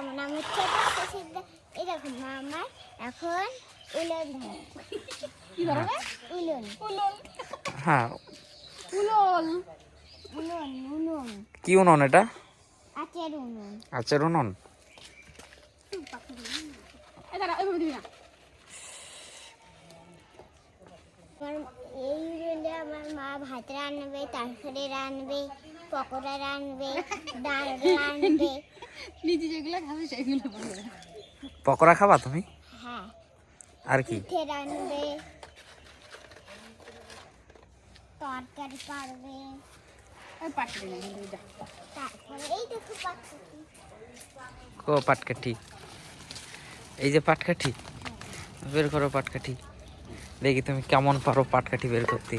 আমার নাম হচ্ছে আমার এখন উলন। কি ধরবে উলন। উলন। হ্যাঁ। উলন। উলন উলন। কি উনন এটা? আচের উলন আচার উনন? এই উলনে আমার মা ভাত রান্নবে তারপরে রান্নবে। পকোড়া রান্নবে ডাল রান্নবে নিজে যেগুলো খাবে সেগুলো বলবে পকোড়া খাবা তুমি? হ্যাঁ। আর কি? পিঠে রান্নবে তরকারি পারবে। ওই তারপরে এই দেখো কো পাটকাঠি? এই যে পাটকাঠি বের করো পাটকাঠি। দেখি তুমি কেমন পারো পাটকাঠি বের করতে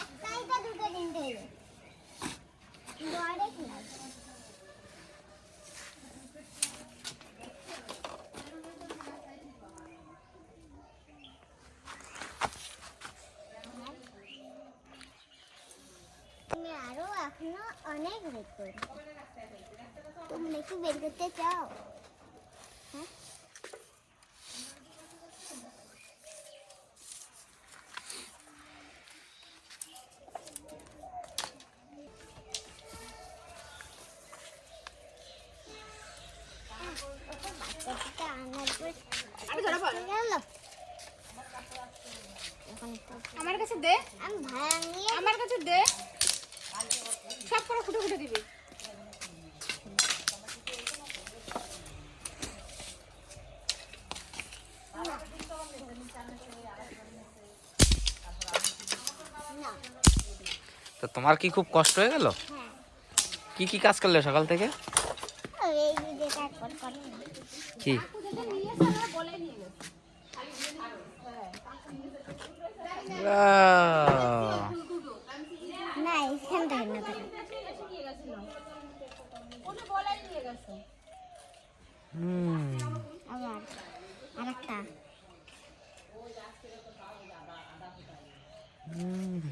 একটাই তো দুটো তিনটে হলো অনেক না তুমি আরও এখনও অনেক বের করবে তুমি কি বের করতে চাও? হ্যাঁ? আমার কাছে দে। আমি ভাঙিয়ে আমার কাছে দে। সব করে ফুটে ফুটে দিবি। তো তোমার কি খুব কষ্ট হয়ে গেল? হ্যাঁ কি কি কাজ করলে সকাল থেকে? আর এই যে তারপর করে কি হুম আরেকটা হুম